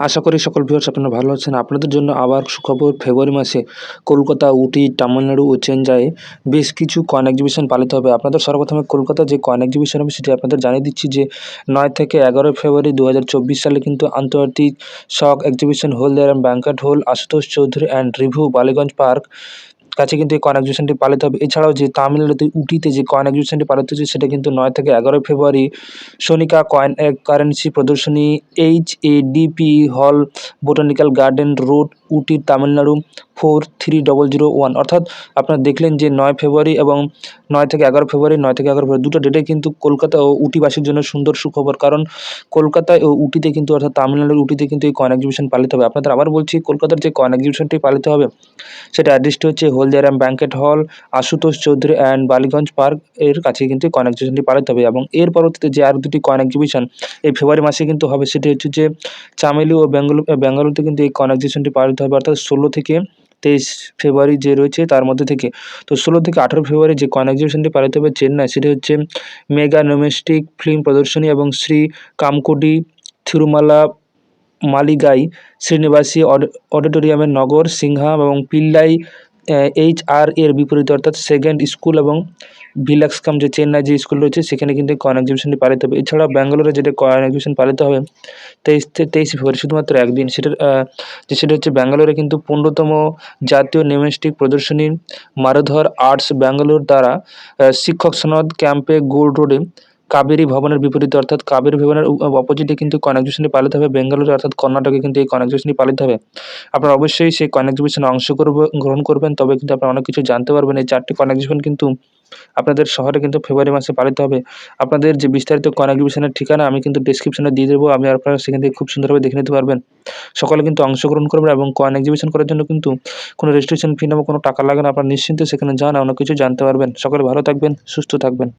আশা করি সকল ভিউয়ার্স আপনারা ভালো আছেন। আপনাদের জন্য আবার সুখবর, ফেব্রুয়ারি মাসে কলকাতা, উটি, তামিলনাড়ু ও চেঞ্জাই বেশ কিছু কয়েন এক্সিবিশন পালিত হবে। আপনাদের সর্বপ্রথমে কলকাতা যে কয়েন এক্সিবিশন হবে সেটি আপনাদের জানিয়ে দিচ্ছি যে নয় থেকে এগারোই ফেব্রুয়ারি দু হাজার চব্বিশ সালে কিন্তু আন্তর্জাতিক শক exhibition hall there banquet hall Ashutosh Chowdhury and review Ballygunge park কাছে কিন্তু এই কয়েন এক্সিবিশনটি পালিত হবে। এছাড়াও যে তামিলনাড়ুতে উটিতে যে কয়েন এক্সিবিশনটি পালিত হচ্ছে, সেটা কিন্তু নয় থেকে এগারোই ফেব্রুয়ারি সোনিকা কয়েন কারেন্সি প্রদর্শনী H A DP hall botanical garden road Ooty Tamil Nadu four three double zero one. অর্থাৎ আপনারা দেখলেন যে নয় ফেব্রুয়ারি এবং নয় থেকে এগারো ফেব্রুয়ারি, নয় থেকে এগারো ফেব্রুয়ারি, দুটো ডেটে কিন্তু কলকাতা ও উটিবাসীর জন্য সুন্দর সুখবর। কারণ কলকাতায় ও উটিতে কিন্তু, অর্থাৎ তামিলনাড়ুর উটিতে কিন্তু এই কয়েন এক্সিবিশন পালিত হবে। আপনাদের আবার বলছি, কলকাতার যে কয়েন এক্সিবিশনটি পালিত হবে, সেটা অ্যাড্রেসটি হচ্ছে Haldiram banquet hall, Ashutosh Chowdhury and Ballygunge পার্কের কাছে কিন্তু এই কয়েন এক্সিবিশনটি পালিত হবে। এবং এর পরবর্তীতে যে আর দুটি কয়েন এক্সিবিশন এই ফেব্রুয়ারি মাসে কিন্তু হবে, সেটি হচ্ছে যে চামেলি ও বেঙ্গালু, বেঙ্গালুরুতে কিন্তু এই কয়েন এক্সিবিশনটি পালিত হবে। অর্থাৎ ষোলো থেকে তেইশ ফেব্রুয়ারি যে রয়েছে তার মধ্যে থেকে। তো ষোলো থেকে আঠেরো ফেব্রুয়ারি যে কয়েন এক্সিবিশনটি পালিত হবে চেন্নাই, সেটি হচ্ছে মেগা ডোমেস্টিক ফিল্ম প্রদর্শনী এবং শ্রী কামকুডি থিরুমালা মালিগাই শ্রীনিবাসী অডিটোরিয়ামের নগর, সিংহাম এবং পিল্লাই এইচ আর এর বিপরীত অর্থাৎ সেকেন্ড স্কুল এবং ভিলাক্সকাম যে চেন্নাই যে স্কুল রয়েছে, সেখানে কিন্তু কয়েন এক্সিবিশনটি পালিত হবে। এছাড়াও ব্যাঙ্গালোরে যেটা কয়েন এক্সিবিশন পালিত হবে, তেইশ তেইশে ফেব্রুয়ারি, শুধুমাত্র একদিন, সেটার যে সেটা হচ্ছে ব্যাঙ্গালোরে কিন্তু পনেরোতম জাতীয় নেমেস্টিক প্রদর্শনী মারধর আর্টস ব্যাঙ্গালোর দ্বারা শিক্ষক সনদ ক্যাম্পে গোল্ড রোডে কাবেরী ভবনের বিপরীতে, অর্থাৎ কাবেরী ভবনের অপোজিটে কিন্তু কয়েন এক্সিবিশনটি পালিত হবে। বেঙ্গালুরু, অর্থাৎ কর্ণাটকে কিন্তু এই কয়েন এক্সিবিশনটি পালিত হবে। আপনারা অবশ্যই সেই কয়েন এক্সিবিশনে অংশগ্রহণ করবেন। তবে কিন্তু আপনারা অনেক কিছু জানতে পারবেন। এই চারটি কয়েন এক্সিবিশন কিন্তু আপনাদের শহরে কিন্তু ফেব্রুয়ারি মাসে পালিত হবে। আপনাদের যে বিস্তারিত কয়েন এক্সিবিশনের ঠিকানা আমি কিন্তু ডিসক্রিপশনে দিয়ে দেবো। আমি আপনারা সেখান থেকে খুব সুন্দরভাবে দেখে নিতে পারবেন। সকলে কিন্তু অংশগ্রহণ করবেন এবং কয়েন এক্সিবিশন করার জন্য কিন্তু কোনো রেজিস্ট্রেশন ফি নেব কোনো টাকা লাগে না। আপনারা নিশ্চিন্তে সেখানে যান, অনেক কিছু জানতে পারবেন। সকলে ভালো থাকবেন, সুস্থ থাকবেন।